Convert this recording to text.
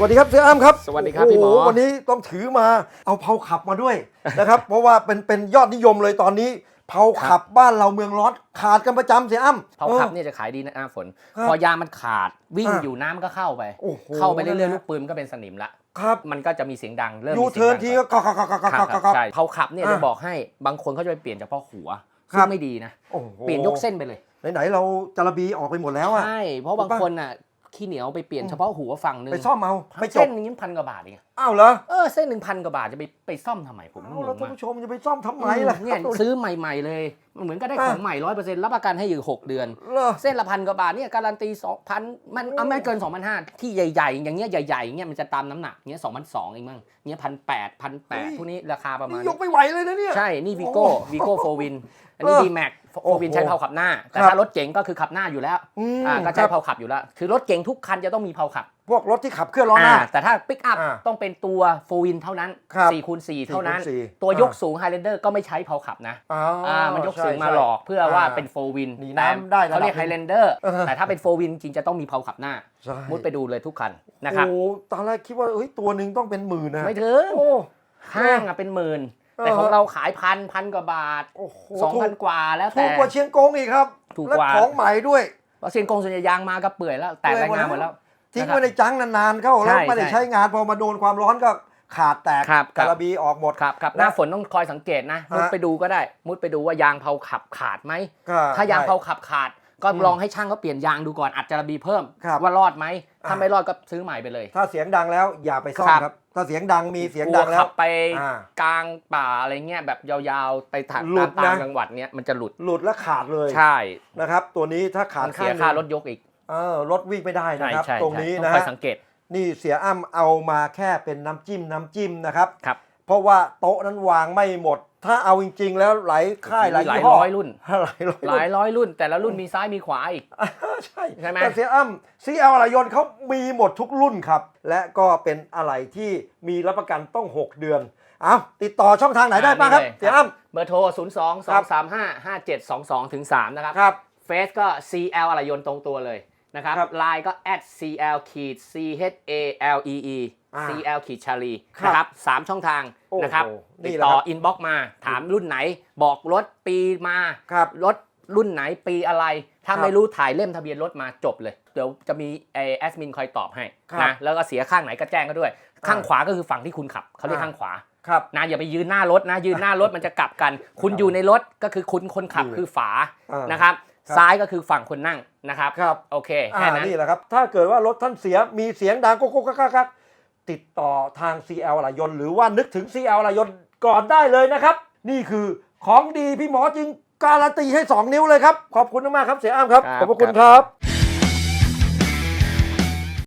สวัสดีครับเสืออ้ำครับสวัสดีครับพี่หมอโโวันนี้ต้องถือมาเอาเผาขับมาด้วยนะครับ เพราะว่าเป็นเป็นยอดนิยมเลยตอนนี้เผาขับบ้านเราเมืองร้อนขาดกันประจำเสียอ้ำเผาขับออเนี่ยจะขายดีนะหน้าฝนครับพอยางมันขาดวิ่งอะอยู่น้ำก็เข้าไปโอ้โหเข้าไปเรื่นั่อยนๆแหละลูกปืนมันก็เป็นสนิมละครับมันก็จะมีเสียงดังเริ่มยูมีเทิเสียร์นงทีดังก็กักกักกักคกัรักบกักครับกักใช่เผาขับเนี่ยอะจะบอกให้บางคนเขาจะไปเปลี่ยนเฉพาะหัวครัซึ่บงไม่ดีนะโอ้โหเปลี่ยนยกเส้นไปเลยไหนๆเราจระบีออกไปหมดแล้วอะใช่เพราะบางคนน่ะ ขี้เหนียวไปเปลี่ยนเฉพาะหัวฝั่งหนึงไปซ่อมเอาไม่จเส้บนนึงพันกว่าบาทเอง อ้าวเหรอเออเส้นหนึ่งพันกว่าบาทจะไปไปซ่อมทำไมผมเอางแล้วงท่านมากผู้ชมจะไปซ่อมทำไมล่ะเนี่ยครับซื้อใหม่ๆเลยมันเหมือนก็ได้ของอะใหม่ร้อยเปอร์เซ็นต์รับประกันให้อยู่หกเดือน เหรอ เส้นละพันกว่าบาทเนี่ยการันตีสองพันมันเอาไม่เกินสองพันห้าที่ใหญ่ๆ อย่างเงี้ยใหญ่ๆเงี้ยมันจะตามน้ำหนักเงี้ยสองพันสองเองมั้งเงี้ยพันแปดพันแปดพวกนี้ราคาประมาณนี่ยกไม่ไหวเลยนะเนี่ย ใช่ นี่วีโก้โอ้วีโก้โฟวินอันนี้เออดีแม็กโฟโอ้โหวินใช้เผาขับหน้า แต่ครับถ้ารถเก๋งก็คือขับหน้าอยู่แล้วอืมอ่าก็คใช้รับ เผาขับอยู่แล้ว คือรถเก๋งทุกคันจะต้องมีเผาขับ พวกรถที่ขับเคลื่อนล้อหน้า อ่าแต่ถ้าปิกอัพอ่าต้องเป็นตัวโฟวินเท่านั้นครับ4คูณ4เท่านั้น4คูณ4ตัวยกสูงไฮแลนเดอร์ก็ไม่ใช้เผาขับนะอ๋ออ่ามันยกใช่สูงมาใช่ หลอกเพื่อว่าอ่าเป็นโฟวินหนีน้ำได้ระดับเขาเรียกไฮแลนเดอร์เออ แต่ถ้าเป็นโฟวินจริงจะต้องมีเผาขับหน้า ใช่มุดไปดูเลยทุกคันนะครับ โอ้ตอนแรกคิดว่าเฮ้ยตัวหนึ่งต้องเป็นหมื่นนะ ไม่ถึงโอ้ ห้างอะเป็นหมื่น เออ แต่ของเราขายพันพันกว่าบาทโอ้โหสองถูพักนกว่าแล้วถูแต่ กกว่าเชียงกงอีกครับถูกและกว่า ของใหม่ด้วย เพราะเซียนกงส่วนใหญ่ยางมาก็เปื่อยแล้ว แตกเปื่แรอยงหมดงานหมดแล้แล้ว ว ทิ้งนะครับไว้ในจังนานๆเข้าแล้วใช่ไม่ได้ใช่ใช้งานพอมาโดนความร้อนก็ขาดแตกครับคกรับระบีออกหมดครับครับหและน้าฝนต้องคอยสังเกตนะฮะมุดไปดูก็ได้ มุดไปดูว่ายางเผาขับขาดไหมก็ถ้ายางใช่เผาขับขาดก็อืมลองให้ช่างเขาเปลี่ยนยางดูก่อนอัดจระบีเพิ่มครับว่ารอดไหมถ้าอ่าไม่รอดก็ซื้อใหม่ไปเลย ถ้าเสียงดังแล้วอย่าไปซ่อมครับครับถ้าเสียงดังมีเสียงกลัดัวงแล้ขัวบไปอ่ากลางป่าอะไรเงี้ยแบบยาวๆไปทางหลุดตามนะจังหวัดเนี้ยมันจะหลุดหลุดและขาดเลยใช่นะครับ ตัวนี้ถ้าขาดมันข้าเสียงหค่านึ่งรถยกอีก เออรถวิ่งไม่ได้ใช่นะครับ ใช่ตรงนี้ใช่นะต้องคอฮะยสังเกต นี่เสียอ้ำเอามาแค่เป็นน้ำจิ้มน้ำจิ้มนะครับ ครับ เพราะว่าโต๊ะนั้นวางไม่หมด ถ้าเอาจริง ๆ แล้วหลายค่ายหลายหลายยี่ห้ร้อยรุ่น หลายร้อยหลายร้อยรุ่น แต่ละรุ่นมีซ้ายมีขวาอีก ใช่ใช่ไหม แต่เสียอ้ำซีเอลอะไรยนต์เขามีหมดทุกรุ่นครับ และก็เป็นอะไรที่มีรับประกันต้อง 6 เดือนเอาติดต่อช่องทางไหนได้บ้างครับอ่านี่เลยเสียอ้ำเบอร์โทร 0 2ครับ2 3 5 5 7 2 2ถึง3นะครับ ครับ เฟซก็ CL อะไรยนต์ตรงตัวเลย นะครับครับไลน์ก็ at CL ขีด C H A L E E อ่า CL ขีดชาลีครับนะครับสามช่องทางโอ้โหนะครับนี่ติดแหละต่อครับอินบ็อกมาถามรุ่นไหน บอกรถปีมาครับรถรุ่นไหนปีอะไร ถ้าครับไม่รู้ถ่ายเล่มทะเบียนรถมาจบเลย เดี๋ยวจะมีไอแอดมินคอยตอบให้ครับนะแล้วก็เสียข้างไหนก็แจ้งก็ด้วย ข้างอ่าขวาก็คือฝั่งที่คุณขับเขาเรียกอ่าข้างขวาครับนะอย่าไปยืนหน้ารถนะยืนหน้ารถมันจะกลับกัน คุณอยู่ในรถก็คือคุณคนขับอยู่คือฝาอ่านนะครับ ครับ ซ้ายก็คือฝั่งคนนั่งนะครับครับโอเคอ่าแค่นั้นนี่แหละครับ ถ้าเกิดว่ารถท่านเสียมีเสียงดังกุ๊กกุ๊กกักกักกักติดต่อทาง CL อะไรยนต์หรือว่านึกถึง CL อะไรยนต์ก่อนได้เลยนะครับ นี่คือของดีพี่หมอจริงการันตีให้ 2 นิ้วเลยครับ ขอบคุณมากๆครับเสียอ้ามครับครับขอบพระคุณครับ